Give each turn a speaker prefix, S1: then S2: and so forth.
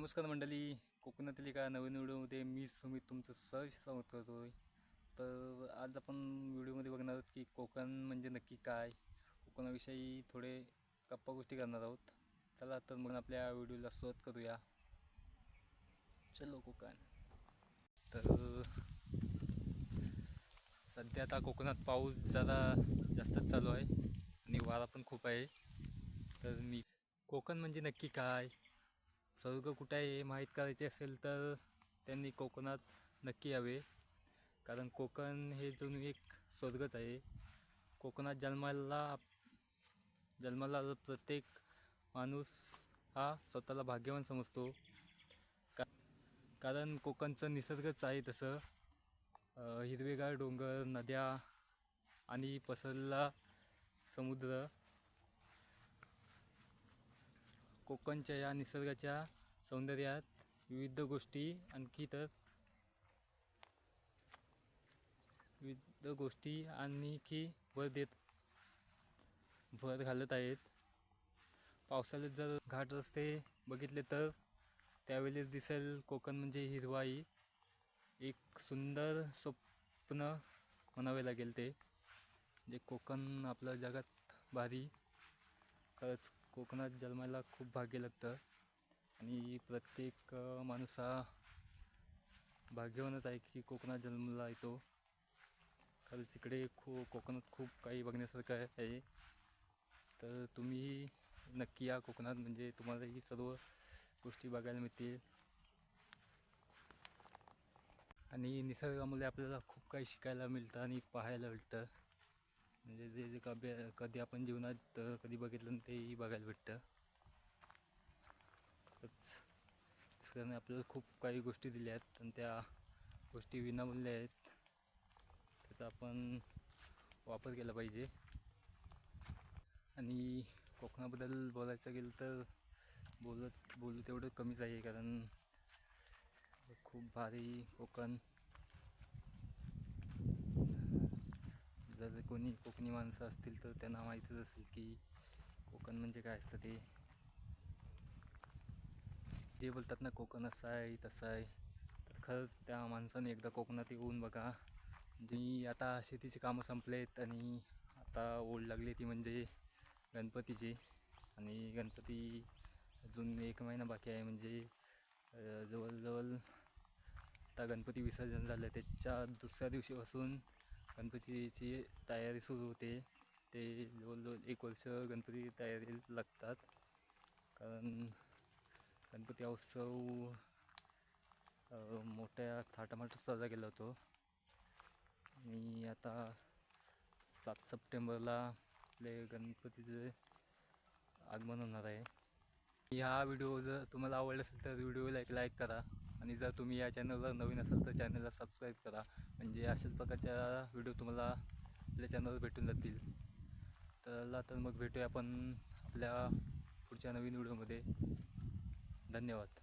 S1: नमस्कार मंडळी. कोकणातील एका नवीन व्हिडिओमध्ये मी सुमित तुमचं सहज स्वागत करतो आहे तर आज आपण व्हिडिओमध्ये बघणार आहोत की कोकण म्हणजे नक्की काय? कोकणाविषयी थोडे गप्पा गोष्टी करणार आहोत. चला तर मग आपल्या व्हिडिओला सुरुवात करूया. चलो कोकण. तर सध्या आता कोकणात पाऊस जरा जास्तच चालू आहे आणि वारा पण खूप आहे. तर मी कोकण म्हणजे नक्की काय? स्वर्ग कुठे आहे हे माहीत करायचे असेल तर त्यांनी कोकणात नक्की यावे. कारण कोकण हे जणू एक स्वर्गच आहे. कोकणात जन्माला जन्माला प्रत्येक माणूस हा स्वतःला भाग्यवान समजतो. का कारण कोकणचं निसर्गच आहे तसं. हिरवेगार डोंगर नद्या आणि पसरला समुद्र कोकणच्या या निसर्गाच्या सौंदर्यात विविध गोष्टी आणखी तर विविध गोष्टी आणखी भर देत भर घालत आहेत. पावसाळ्यात जर घाट रस्ते बघितले तर त्यावेळेस दिसेल कोकण म्हणजे हिरवाई. एक सुंदर स्वप्न म्हणावे लागेल ते. जे कोकण आपलं जगात भारी खरंच कोकणात जन्मायला खूप भाग्य लागतं. आणि प्रत्येक माणूस हा भाग्यवानच आहे की कोकणात जन्मला येतो. खरंच इकडे खू कोकणात खूप काही बघण्यासारखं आहे. तर तुम्ही नक्की या कोकणात म्हणजे तुम्हाला ही सर्व गोष्टी बघायला मिळतील. आणि निसर्गामुळे आपल्याला खूप काही शिकायला मिळतं आणि पाहायला मिळतं म्हणजे जे जे कधी कधी आपण जीवनात कधी बघितलं तेही बघायला भेटतं. खरंच आपल्याला खूप काही गोष्टी दिल्या आहेत आणि त्या गोष्टी विनामूल्य आहेत. त्याचा आपण वापर केला पाहिजे. आणि कोकणाबद्दल बोलायचं गेलं तर बोलत बोलू तेवढं कमीच आहे कारण खूप भारी कोकण जर कोणी कोकणी माणसं असतील तर त्यांना माहीतच असेल की कोकण म्हणजे काय असतं ते. जे बोलतात ना कोकण असं आहे तसं आहे तर खरंच त्या माणसाने एकदा कोकणात येऊन बघा. जी आता शेतीची कामं संपलेत आणि आता ओढ लागली ती म्हणजे गणपतीची. आणि गणपती अजून एक महिना बाकी आहे म्हणजे जवळजवळ आता गणपती विसर्जन झालं त्याच्या दुसऱ्या दिवशीपासून गणपतीची तयारी सुरू होते. ते जवळजवळ एक वर्ष गणपती तयारी लागतात. कारण गणपती उत्सव मोठ्या थाटामाटात साजरा केला होतो आणि आता सात सप्टेंबरला आपले गणपतीचे आगमन होणार आहे. ह्या व्हिडिओ जर तुम्हाला आवडला असेल तर व्हिडिओला एक लाईक करा. आणि जर तुम्ही या चॅनलला नवीन असाल तर चॅनलला सबस्क्राईब करा. म्हणजे अशाच प्रकारच्या व्हिडिओ तुम्हाला आपल्या चॅनलवर भेटून जातील. तर चला तर मग भेटूया आपण आपल्या पुढच्या नवीन व्हिडिओमध्ये धन्यवाद.